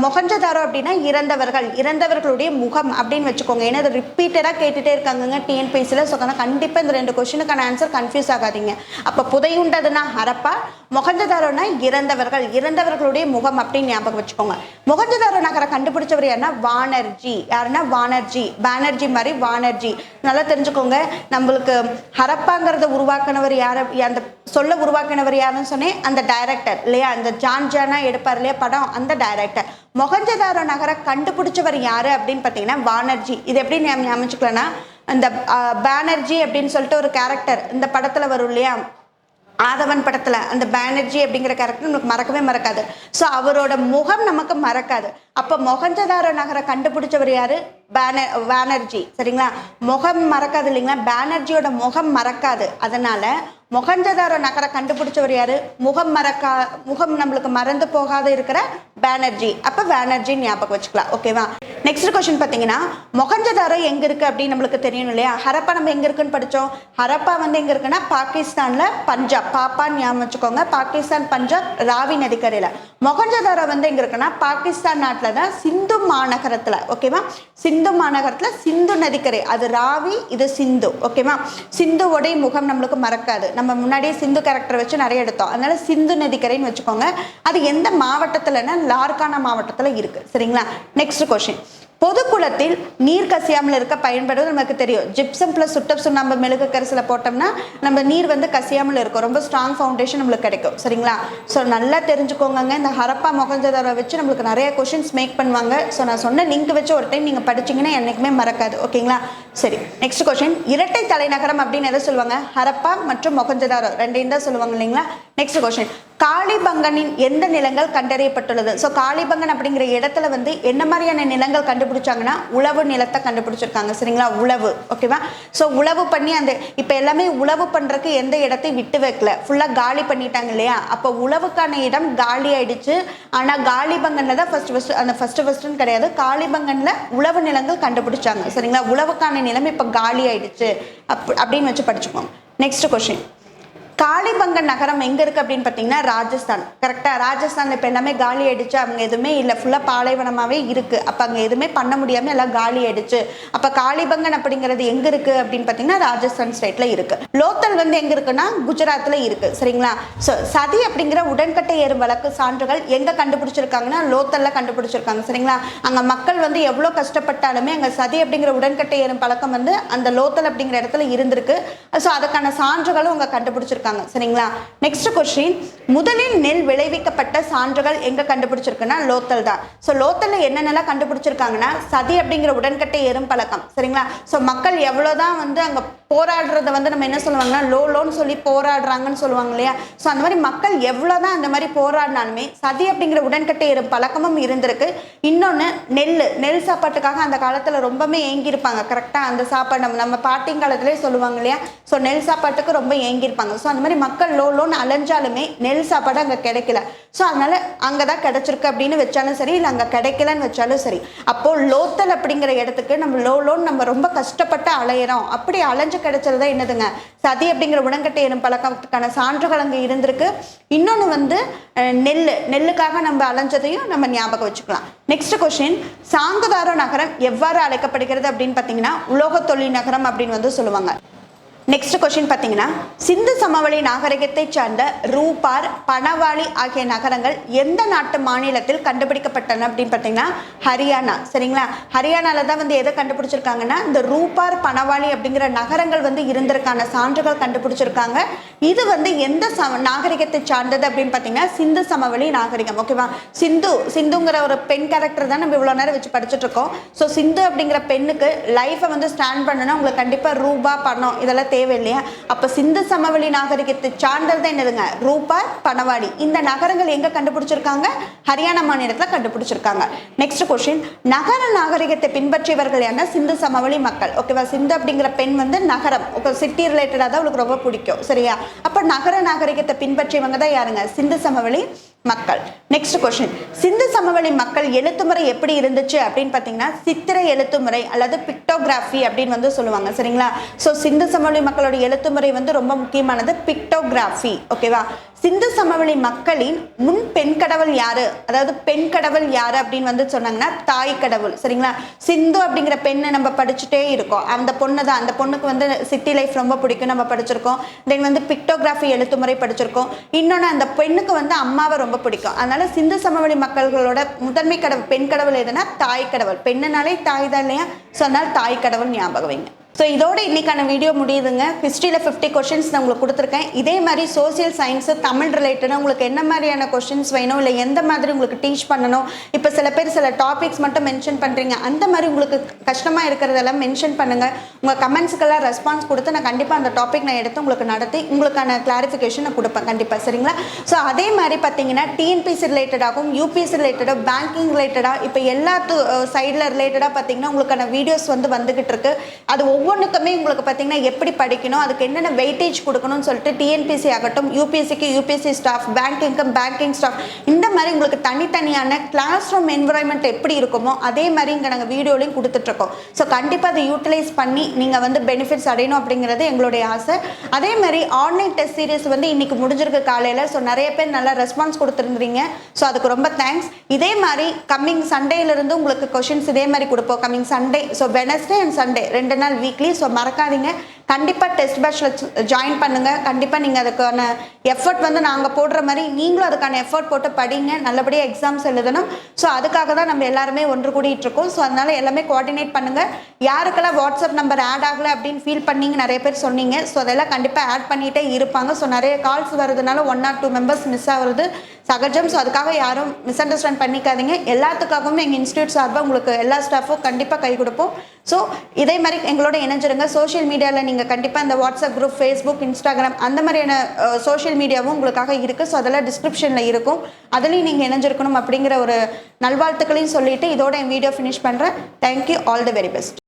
மொகஞ்சதாரோ அப்படின்னா இறந்தவர்கள் இறந்தவர்களுடைய முகம் அப்படின்னு வச்சுக்கோங்க. ஏன்னா இது ரிப்பீட்டடாக கேட்டுகிட்டே இருக்காங்கங்க டிஎன்பிசியில் ஸோ அதனால் கண்டிப்பாக இந்த ரெண்டு கொஷினுக்கான ஆன்சர் கன்ஃபியூஸ் ஆகாதீங்க. அப்போ புதையுண்டதுன்னா ஹரப்பா மொகஞ்சதாரோனா இறந்தவர்கள் இறந்தவர்களுடைய முகம் அப்படின்னு ஞாபகம் வச்சுக்கோங்க. மொகஞ்சதாரோ நகரை கண்டுபிடிச்சவர் யாருன்னா வானர்ஜி. யாருன்னா வானர்ஜி. பானர்ஜி மாதிரி வானர்ஜி. நல்லா தெரிஞ்சுக்கோங்க. நம்மளுக்கு ஹரப்பாங்கிறத உருவாக்கினவர் யார் அந்த சொல்ல உருவாக்கினவர் யாருன்னு சொன்னேன்? அந்த டைரக்டர் இல்லையா? அந்த ஜான் ஜானா எடுப்பார் இல்லையா? படம் அந்த டைரக்டர் மொகஞ்சதாரோ நகரை கண்டுபிடிச்சவர் யாரு அப்படின்னு பார்த்தீங்கன்னா பானர்ஜி இது எப்படி அமைச்சுக்கலன்னா அந்த பானர்ஜி அப்படின்னு சொல்லிட்டு ஒரு கேரக்டர் இந்த படத்துல வரும் இல்லையா? ஆதவன் படத்துல. அந்த பானர்ஜி அப்படிங்கிற கேரக்டர் நமக்கு மறக்கவே மறக்காது. ஸோ அவரோட முகம் நமக்கு மறக்காது. அப்போ மொகஞ்சதாரோ நகரை கண்டுபிடிச்சவர் யாரு? பேனர் பானர்ஜி சரிங்களா? முகம் மறக்காது இல்லைங்களா? பானர்ஜியோட முகம் மறக்காது. அதனால மொகஞ்சதாரோ நகரை கண்டுபிடிச்சவர் யாரு? முகம் மறக்கா முகம் நம்மளுக்கு மறந்து போகாத இருக்கிற பேனர்ஜி. அப்போ பேனர்ஜி ஞாபகம் வச்சுக்கலாம். ஓகேவா நெக்ஸ்ட் கொஸ்டின் பார்த்தீங்கன்னா மொகஞ்சதாரோ எங்க இருக்கு அப்படின்னு நம்மளுக்கு தெரியணும் இல்லையா? ஹரப்பா நம்ம எங்க இருக்குன்னு படிச்சோம். ஹரப்பா வந்து எங்க இருக்குன்னா பாகிஸ்தான்ல பஞ்சாப். பாப்பான்னு ஞாபகம் வச்சுக்கோங்க. பாகிஸ்தான் பஞ்சாப் ராவி நதிக்கரையில. மொகஞ்சதாரோ வந்து எங்க இருக்குன்னா பாகிஸ்தான் நாட்டில் தான் சிந்து மாநகரத்துல. ஓகேவா சிந்து மாநகரத்துல சிந்து நதிக்கரை. அது ராவி இது சிந்து. ஓகேவா சிந்துவோடைய முகம் நம்மளுக்கு மறக்காது. நம்ம முன்னாடியே சிந்து கேரக்டர் வச்சு நிறைய எடுத்தோம். அதனால சிந்து நதிக்கரைன்னு வச்சுக்கோங்க. அது எந்த மாவட்டத்துலன்னா லார்கானா மாவட்டத்தில் இருக்கு. சரிங்களா? நெக்ஸ்ட் கொஷின் பொதுக்குளத்தில் நீர் கசியாமல் இருக்க பயன்படுவது நமக்கு தெரியும். ஜிப்சம் ப்ளஸ் சுட்டப் சுண்ணாம்பு மெழுகு கரிசல போட்டோம்னா நம்ம நீர் வந்து கசியாமல் இருக்கும். ரொம்ப ஸ்ட்ராங் ஃபவுண்டேஷன் நம்மளுக்கு கிடைக்கும். சரிங்களா? ஸோ நல்லா தெரிஞ்சுக்கோங்க இந்த ஹரப்பா மொகஞ்சதாரை வச்சு நம்மளுக்கு நிறைய கொஷின்ஸ் மேக் பண்ணுவாங்க. ஸோ நான் சொன்ன லிங்க் வச்சு ஒரு டைம் நீங்கள் படிச்சீங்கன்னா என்றைக்குமே மறக்காது. ஓகேங்களா சரி. நெக்ஸ்ட் கொஷின் இரட்டை தலைநகரம் அப்படின்னு எதை சொல்லுவாங்க? ஹரப்பா மற்றும் மொகஞ்சதாரோ ரெண்டையும் தான் சொல்லுவாங்க இல்லைங்களா? நெக்ஸ்ட் கொஷின் காளிபங்கனின் எந்த நிலங்கள் கண்டறியப்பட்டுள்ளது? ஸோ காளிபங்கன் அப்படிங்கிற இடத்துல வந்து என்ன மாதிரியான நிலங்கள் கண்டுபிடிச்சாங்கன்னா உழவு நிலத்தை கண்டுபிடிச்சிருக்காங்க. சரிங்களா? உழவு. ஓகேவா ஸோ உழவு பண்ணி அந்த இப்போ எல்லாமே உழவு பண்ணுறதுக்கு எந்த இடத்தையும் விட்டு வைக்கல. ஃபுல்லாக காலி பண்ணிட்டாங்க இல்லையா? அப்போ உழவுக்கான இடம் காலி ஆயிடுச்சு. ஆனால் காளிபங்கனில் தான் ஃபர்ஸ்ட் ஃபர்ஸ்ட் அந்த ஃபர்ஸ்ட் ஃபஸ்ட்டுன்னு கிடையாது. காளிபங்கனில் உழவு நிலங்கள் கண்டுபிடிச்சாங்க. சரிங்களா? உழவுக்கான நிலம் இப்போ காலி ஆயிடுச்சு. அப் அப்படின்னு வச்சு படிச்சுக்கோங்க. நெக்ஸ்ட் கொஷின் காளிபங்கன் நகரம் எங்க இருக்கு அப்படின்னு பார்த்தீங்கன்னா ராஜஸ்தான். கரெக்டா ராஜஸ்தான் இப்போ எல்லாமே காலி ஆயிடுச்சு. அவங்க எதுவுமே இல்லை. ஃபுல்லா பாலைவனமாவே இருக்கு. அப்ப அங்க எதுவுமே பண்ண முடியாம எல்லாம் காலி ஆயிடுச்சு. அப்ப காளிபங்கன் அப்படிங்கிறது எங்க இருக்கு அப்படின்னு பார்த்தீங்கன்னா ராஜஸ்தான் ஸ்டேட்ல இருக்கு. லோத்தல் வந்து எங்க இருக்குன்னா குஜராத்ல இருக்கு. சரிங்களா? ஸோ சதி அப்படிங்கிற உடன்கட்டை ஏறும் வழக்கு சான்றுகள் எங்க கண்டுபிடிச்சிருக்காங்கன்னா லோத்தல்ல கண்டுபிடிச்சிருக்காங்க. சரிங்களா? அங்க மக்கள் வந்து எவ்வளோ கஷ்டப்பட்டாலுமே அங்க சதி அப்படிங்கிற உடன்கட்டை ஏறும் பழக்கம் வந்து அந்த லோத்தல் அப்படிங்கிற இடத்துல இருந்திருக்கு. ஸோ அதுக்கான சான்றுகளும் அவங்க கண்டுபிடிச்சிருக்காங்க. சரிங்களா? நெக்ஸ்ட் கொஸ்டின் முதலில் நெல் விளைவிக்கப்பட்ட சான்றுகள் எங்க கண்டுபிடிச்சிருக்குன்னா லோத்தல் தான். ஸோ லோத்தல்ல என்னென்னலாம் கண்டுபிடிச்சிருக்காங்கன்னா சதி அப்படிங்கிற உடன்கட்டை ஏறும் பழக்கம். சரிங்களா? ஸோ மக்கள் எவ்வளோதான் வந்து அங்க போராடுறத வந்து நம்ம என்ன சொல்லுவாங்கன்னா லோ லோன்னு சொல்லி போராடுறாங்கன்னு சொல்லுவாங்க இல்லையா? ஸோ அந்த மாதிரி மக்கள் எவ்வளோதான் அந்த மாதிரி போராடினாலுமே சதி அப்படிங்கிற உடன்கட்டை ஏறும் பழக்கமும் இருந்திருக்கு. இன்னொன்று நெல் நெல் சாப்பாட்டுக்காக அந்த காலத்தில் ரொம்பவே ஏங்கியிருப்பாங்க. கரெக்டாக அந்த சாப்பாடு நம்ம நம்ம பாட்டிங் காலத்திலே சொல்லுவாங்க இல்லையா? ஸோ நெல் சாப்பாட்டுக்கு ரொம்ப ஏங்கியிருப்பாங்க. ஸோ அந்த மாதிரி மக்கள் லோ லோன்னு அலைஞ்சாலுமே நெல் சாப்பாடு அங்கே கிடைக்கல. ஸோ அதனால் அங்கே தான் கிடச்சிருக்கு அப்படின்னு வச்சாலும் சரி இல்லை அங்கே கிடைக்கலன்னு வச்சாலும் சரி. அப்போது லோத்தல் அப்படிங்கிற இடத்துக்கு நம்ம லோ லோன் நம்ம ரொம்ப கஷ்டப்பட்டு அலையிறோம். அப்படி அலைஞ்சு கிடைச்சது தான் என்னதுங்க? சதி அப்படிங்கிற உடன்கட்டை எனும் பழக்கத்துக்கான சான்றுகள் அங்கே இருந்திருக்கு. இன்னொன்று வந்து நெல் நெல்லுக்காக நம்ம அலைஞ்சதையும் நம்ம ஞாபகம் வச்சுக்கலாம். நெக்ஸ்ட் கொஷின் சாங்குதாரோ நகரம் எவ்வாறு அழைக்கப்படுகிறது அப்படின்னு பார்த்தீங்கன்னா உலோக தொழில் நகரம் அப்படின்னு வந்து சொல்லுவாங்க. நெக்ஸ்ட் கொஸ்டின் பார்த்தீங்கன்னா சிந்து சமவெளி நாகரிகத்தை சார்ந்த ரூபார் பனவாளி ஆகிய நகரங்கள் எந்த நாட்டு மாநிலத்தில் கண்டுபிடிக்கப்பட்டன அப்படின்னு பார்த்தீங்கன்னா ஹரியானா. சரிங்களா? ஹரியானால தான் வந்து எதை கண்டுபிடிச்சிருக்காங்கன்னா இந்த ரூபார் பனவாளி அப்படிங்கிற நகரங்கள் வந்து இருந்திருக்கான சான்றுகள் கண்டுபிடிச்சிருக்காங்க. இது வந்து எந்த சம நாகரிகத்தை சார்ந்தது அப்படின்னு பார்த்தீங்கன்னா சிந்து சமவெளி நாகரிகம் ஓகேவா சிந்து சிந்துங்கிற ஒரு பெண் கேரக்டர் தான் நம்ம இவ்வளோ நேரம் வச்சு படிச்சுட்டு இருக்கோம். ஸோ சிந்து அப்படிங்கிற பெண்ணுக்கு லைஃப்பை வந்து ஸ்டாண்ட் பண்ணணும்னா உங்களுக்கு கண்டிப்பாக ரூபா பணம் இதெல்லாம் தேவை இல்லையா அப்போ சிந்து சமவெளி நாகரிகத்தை சார்ந்தது தான் என்னதுங்க? ரூபா பனவாடி இந்த நகரங்கள் எங்கே கண்டுபிடிச்சிருக்காங்க? ஹரியானா மாநிலத்தில் கண்டுபிடிச்சிருக்காங்க. நெக்ஸ்ட் கொஸ்டின் நகர நாகரிகத்தை பின்பற்றியவர்கள் யாருன்னா சிந்து சமவெளி மக்கள். ஓகேவா சிந்து அப்படிங்கிற பெண் வந்து நகரம். ஓகே சிட்டி ரிலேட்டடாக தான் அவளுக்கு ரொம்ப பிடிக்கும். சரியா? அப்போ நகர நாகரிகத்தை பின்பற்றியவங்க தான் யாருங்க? சிந்து சமவெளி மக்கள். நெக்ஸ்ட் கொஸ்டின் சிந்து சமவெளி மக்கள் எழுத்துமுறை எப்படி இருந்துச்சு அப்படின்னு பார்த்தீங்கன்னா சித்திரை எழுத்துமுறை அல்லது பிக்டோகிராஃபி அப்படின்னு வந்து சொல்லுவாங்க சரிங்களா? ஸோ சிந்து சமவெளி மக்களோட எழுத்துமுறை வந்து ரொம்ப முக்கியமானது பிக்டோகிராஃபி ஓகேவா சிந்து சமவெளி மக்களின் முன் பெண் கடவுள் யாரு? அதாவது பெண் கடவுள் யாரு அப்படின்னு வந்து சொன்னாங்கன்னா தாய் கடவுள் சரிங்களா? சிந்து அப்படிங்கிற பெண்ணை நம்ம படிச்சுட்டே இருக்கோம். அந்த பொண்ணு தான். அந்த பொண்ணுக்கு வந்து சிட்டி லைஃப் ரொம்ப பிடிக்கும். நம்ம படிச்சிருக்கோம். தென் வந்து பிக்டோகிராஃபி எழுத்துமுறை படிச்சிருக்கோம். இன்னொன்று அந்த பெண்ணுக்கு வந்து அம்மாவை ரொம்ப பிடிக்கும். அதனால சிந்து சமவெளி மக்கள்களோட முதன்மை கடவுள் பெண் கடவுள் எதுனா தாய் கடவுள். பெண்ணுனாலே தாய் தான் இல்லையா? ஸோ தாய் கடவுள் ஞாபகம் வைங்க. ஸோ இதோட இன்னைக்கான வீடியோ முடியுதுங்க. ஹிஸ்ட்ரியில் ஃபிஃப்டி கொஷின்ஸ் நான் உங்களுக்கு கொடுத்துருக்கேன். இதே மாதிரி சோசியல் சயின்ஸு தமிழ் ரிலேட்டடாக உங்களுக்கு என்ன மாதிரியான கொஷின்ஸ் வேணும்? இல்லை எந்த மாதிரி உங்களுக்கு டீச் பண்ணணும்? இப்போ சில பேர் சில டாபிக்ஸ் மட்டும் மென்ஷன் பண்ணுறீங்க அந்த மாதிரி உங்களுக்கு கஷ்டமாக இருக்கிறதெல்லாம் மென்ஷன் பண்ணுங்கள் உங்கள் கமெண்ட்ஸுக்கெல்லாம் ரெஸ்பான்ஸ் கொடுத்து நான் கண்டிப்பாக அந்த டாபிக் நான் எடுத்து உங்களுக்கு நடத்தி உங்களுக்கான கிளாரிஃபிகேஷன் நான் கொடுப்பேன். கண்டிப்பாக சரிங்களா? ஸோ அதே மாதிரி பார்த்தீங்கன்னா டிஎன்பிசி ரிலேட்டடாகவும் யூபிஎஸ்சி ரிலேட்டடாக பேங்கிங் ரிலேட்டடாக இப்போ எல்லா சைடில் ரிலேட்டடாக பார்த்தீங்கன்னா உங்களுக்கான வீடியோஸ் வந்து வந்துகிட்டு இருக்கு. அது ஒவ்வொரு ஒவ்வொன்றுக்குமே உங்களுக்கு பார்த்தீங்கன்னா எப்படி படிக்கணும் அதுக்கு என்னென்ன வெயிட்டேஜ் கொடுக்கணும்னு சொல்லிட்டு டிஎன்பிசி ஆகட்டும் யூபிஎஸ்சிக்கு யூபிஎஸ்சி ஸ்டாஃப் பேங்கிங்க்கு பேங்கிங் ஸ்டாஃப் இந்த மாதிரி உங்களுக்கு தனித்தனியான கிளாஸ் ரூம் என்விரான்மெண்ட் எப்படி இருக்குமோ அதே மாதிரி இங்கே நாங்கள் வீடியோலையும் கொடுத்துட்ருக்கோம். ஸோ கண்டிப்பாக அதை யூட்டிலைஸ் பண்ணி நீங்கள் வந்து பெனிஃபிட்ஸ் அடையணும் அப்படிங்கிறது எங்களுடைய ஆசை. அதே மாதிரி ஆன்லைன் டெஸ்ட் சீரியஸ் வந்து இன்னைக்கு முடிஞ்சிருக்கு காலையில். ஸோ நிறைய பேர் நல்லா ரெஸ்பான்ஸ் கொடுத்துருந்தீங்க. ஸோ அதுக்கு ரொம்ப தேங்க்ஸ் இதே மாதிரி கம்மிங் சண்டேலேருந்து உங்களுக்கு கொஷின்ஸ் இதே மாதிரி கொடுப்போம். Coming Sunday so Wednesday and Sunday ரெண்டு நாள் வீக் வீக்லி ஸோ மறக்காதீங்க. கண்டிப்பாக டெஸ்ட் பேட்சில் ஜாயின் பண்ணுங்கள் கண்டிப்பாக நீங்கள் அதுக்கான எஃபர்ட் வந்து நாங்கள் போடுற மாதிரி நீங்களும் அதுக்கான எஃபர்ட் போட்டு படிங்க. நல்லபடியாக எக்ஸாம்ஸ் எழுதணும். ஸோ அதுக்காக தான் நம்ம எல்லாருமே ஒன்று கூடிட்டு இருக்கோம். ஸோ அதனால எல்லாமே கோஆர்டினேட் பண்ணுங்கள் யாருக்கெல்லாம் வாட்ஸ்அப் நம்பர் ஆட் ஆகலை அப்படின்னு ஃபீல் பண்ணிங்க நிறைய பேர் சொன்னீங்க. ஸோ அதெல்லாம் கண்டிப்பாக ஆட் பண்ணிகிட்டே இருப்பாங்க. ஸோ நிறைய கால்ஸ் வரதுனால one or two members miss ஆகுறது. சகஜம். ஸோ அதுக்காக யாரும் மிஸ் அண்டர்ஸ்டாண்ட் பண்ணிக்காதீங்க. எல்லாத்துக்காகவும் எங்கள் இன்ஸ்டியூட் சார்பாக உங்களுக்கு எல்லா ஸ்டாஃபும் கண்டிப்பாக கை கொடுப்போம். ஸோ இதே மாதிரி எங்களோட இணைஞ்சிருங்க. சோஷியல் மீடியாவில் நீங்கள் கண்டிப்பாக இந்த வாட்ஸ்அப் குரூப் ஃபேஸ்புக் இன்ஸ்டாகிராம் அந்த மாதிரியான சோஷியல் மீடியாவும் உங்களுக்காக இருக்குது ஸோ அதெல்லாம் டிஸ்கிரிப்ஷனில் இருக்கும். அதுலேயும் நீங்கள் இணைஞ்சிருக்கணும் அப்படிங்கிற ஒரு நல்வாழ்த்துக்களையும் சொல்லிட்டு இதோட என் வீடியோ ஃபினிஷ் பண்ணுறேன் thank you all the very best